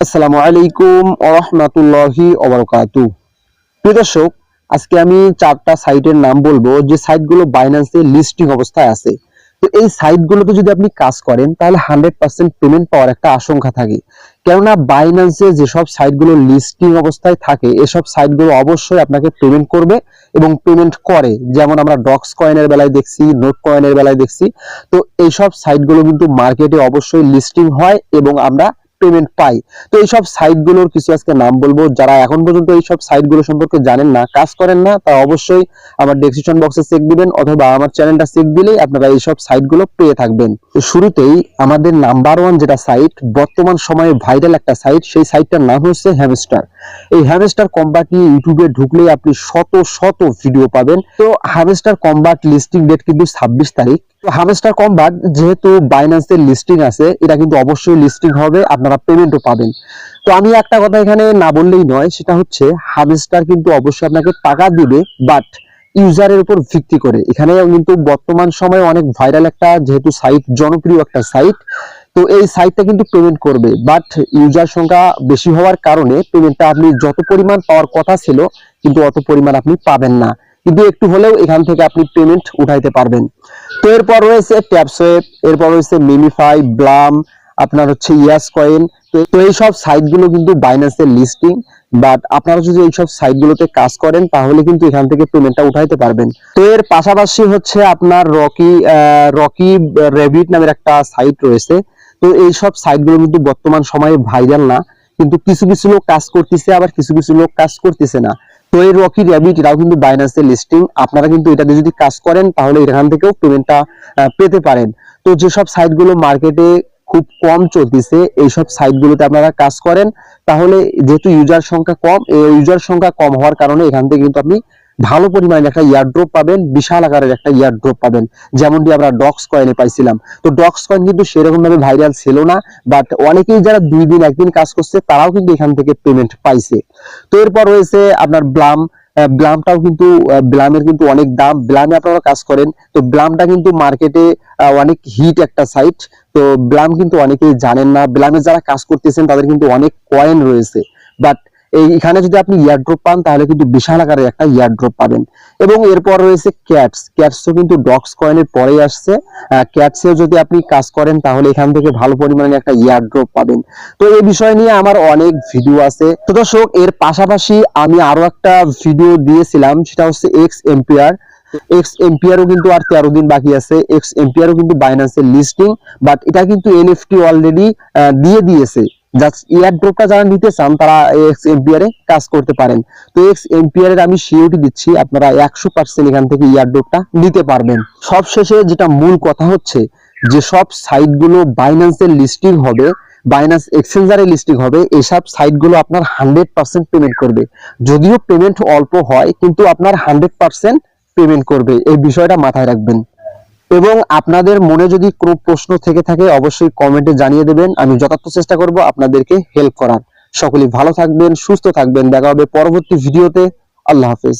আসসালামু আলাইকুম ওরহমাতুল্লাহি ওবরকাতু প্রিয় দর্শক, আজকে আমি চারটা সাইটের নাম বলব, যে সাইটগুলো বাইন্যান্সে লিস্টিং অবস্থায় আছে। তো এই সাইটগুলোতে যদি আপনি কাজ করেন, তাহলে হান্ড্রেড পার্সেন্ট পেমেন্ট পাওয়ার একটা আশঙ্কা থাকে। কেননা বাইন্যান্সে যেসব সাইটগুলো লিস্টিং অবস্থায় থাকে, এসব সাইটগুলো অবশ্যই আপনাকে পেমেন্ট করবে এবং পেমেন্ট করে। যেমন আমরা ডক্স কয়েনের বেলায় দেখছি নোট কয়েনের বেলায় দেখছি। তো এইসব সাইটগুলো কিন্তু মার্কেটে অবশ্যই লিস্টিং হয় এবং আমরা পেমেন্ট পাই। তো এইসব সাইটগুলোর কিছু আজকে নাম বলব। যারা এখন পর্যন্ত এইসব সাইটগুলো সম্পর্কে জানেন না, কাজ করেন না, তা অবশ্যই আমার ডেসক্রিপশন বক্সে চেক দিবেন, অথবা আমার চ্যানেলটা চেক দিলেই আপনারা এইসব সাইটগুলো পেয়ে থাকবেন। শুরুতেই আমাদের নাম্বার ওয়ান যেটা সাইট বর্তমান সময়ে ভাইরাল একটা সাইট সেই সাইটটার নাম হচ্ছে হ্যামস্টার এই হ্যামস্টার কম্বাট নিয়ে ইউটিউবে ঢুকলেই আপনি শত শত ভিডিও পাবেন। তো হ্যামস্টার কম্বাট লিস্টিং ডেট কিন্তু ছাব্বিশ তারিখ। হামস্টার কম্বাট যেহেতু বাইন্যান্সের লিস্টিং আছে, এটা কিন্তু অবশ্যই লিস্টিং হবে, আপনারা পেমেন্টও পাবেন। তো আমি একটা কথা এখানে না বললেই নয়, সেটা হচ্ছে হামস্টার কিন্তু অবশ্যই আপনাকে টাকা দিবে বাট ইউজারের উপর ভিত্তি করে। এখানে কিন্তু বর্তমান সময়ে অনেক ভাইরাল একটা যেহেতু সাইট জনপ্রিয় একটা সাইট তো এই সাইটটা কিন্তু পেমেন্ট করবে। বাট ইউজার সংখ্যা বেশি হওয়ার কারণে পেমেন্টটা আপনি যত পরিমাণ পাওয়ার কথা ছিল, কিন্তু অত পরিমাণ আপনি পাবেন না। কিন্তু একটু হলেও এখান থেকে আপনি পেমেন্ট উঠাইতে পারবেন। তো এরপর রয়েছে ট্যাপসোয়েপ এরপর রয়েছে মিমিফাই ব্লাম আপনার হচ্ছে ইয়াস কয়েন তো এইসব সাইটগুলো কিন্তু বাইন্যান্সের লিস্টিং বাট আপনারা যদি এইসব সাইটগুলোতে কাজ করেন, তাহলে কিন্তু এখান থেকে পেমেন্টটা উঠাইতে পারবেন। তো এর পাশাপাশি হচ্ছে আপনার রকি রকি রেভিট নামের একটা সাইট রয়েছে। তো এইসব সাইটগুলো কিন্তু বর্তমান সময়ে ভাইরাল না, কিন্তু কিছু কিছু লোক কাজ করতেছে, আবার কিছু কিছু লোক কাজ করতেছে না। তো রকি র্যাবিট, এটাও কিন্তু বাইন্যান্সের লিস্টিং আপনারা কিন্তু এটাতে যদি কাজ করেন, তাহলে এখান থেকেও পেমেন্টটা পেতে পারেন। তো যেসব সাইটগুলো মার্কেটে খুব কম চলতেছে, এইসব সাইটগুলোতে আপনারা কাজ করেন। তাহলে যেহেতু ইউজার সংখ্যা কম, এই ইউজার সংখ্যা কম হওয়ার কারণে এখান থেকে কিন্তু আপনি ভালো পরিমাণে একটা ইয়ার ড্রপ পাবেন, বিশাল আকারের একটা ইয়ার ড্রপ পাবেন। যেমনটি আমরা ডক্স কয়েনে পাইছিলাম। তো ডক্স কয়েন কিন্তু সেরকম ভাবে ভাইরাল ছিল না বাট অনেকেই যারা দুই দিন, একদিন কাজ করছে, তারাও কিন্তু এখান থেকে পেমেন্ট পাইছে। তো এরপর রয়েছে আপনার ব্লাম। ব্লামটাও কিন্তু ব্লামের কিন্তু অনেক দাম। ব্লামে আপনারা কাজ করেন। তো ব্লামটা কিন্তু মার্কেটে অনেক হিট একটা সাইট তো ব্লাম কিন্তু অনেকেই জানেন না। ব্লামে যারা কাজ করতেছেন, তাদের কিন্তু অনেক কয়েন রয়েছে। বাট এই এখানে যদি আপনি ইয়ারড্রপ পান, তাহলে কিন্তু বিশাল আকারের একটা ইয়ারড্রপ পাবেন। এবং এরপর রয়েছে ক্যাটস ক্যাটসও কিন্তু ডক্স কয়েনের পরেই আসছে। ক্যাটসেও যদি আপনি কাজ করেন, তাহলে এখান থেকে ভালো পরিমাণে একটা ইয়ারড্রপ পাবেন। তো এই বিষয় নিয়ে আমার অনেক ভিডিও আছে। তো দর্শক, এর পাশাপাশি আমি আরও একটা ভিডিও দিয়েছিলাম, সেটা হচ্ছে এক্স এম্পিয়ার এক্স এম্পিয়ারও কিন্তু আর তেরো দিন বাকি আছে। এক্স এম্পিয়ারও কিন্তু বাইন্যান্সের লিস্টিং বাট এটা কিন্তু এনএফটি অলরেডি দিয়ে দিয়েছে। জাস্ট ইয়ার ড্রপটা যারা নিতে চান, তারা এক্স এম্পিয়ারে কাজ করতে পারেন। তো এক্স এম্পিয়ারের আমি সিওরিটি দিচ্ছি, আপনারা একশো পার্সেন্ট এখান থেকে ইয়ার ড্রপটা নিতে পারবেন। সবশেষে যেটা মূল কথা হচ্ছে, যে সব সাইটগুলো বাইন্যান্সের লিস্টিং হবে বাইনান্স এক্সচেঞ্জারে লিস্টিং হবে এসব সাইটগুলো আপনার হান্ড্রেড পার্সেন্ট পেমেন্ট করবে। যদিও পেমেন্ট অল্প হয়, কিন্তু আপনার হান্ড্রেড পার্সেন্ট পেমেন্ট করবে। এই বিষয়টা মাথায় রাখবেন। এবং আপনাদের মনে যদি কোনো প্রশ্ন থেকে থাকে, অবশ্যই কমেন্টে জানিয়ে দেবেন। আমি যথার্থ চেষ্টা করব আপনাদেরকে হেল্প করার। সকলেই ভালো থাকবেন, সুস্থ থাকবেন। দেখা হবে পরবর্তী ভিডিওতে। আল্লাহ হাফেজ।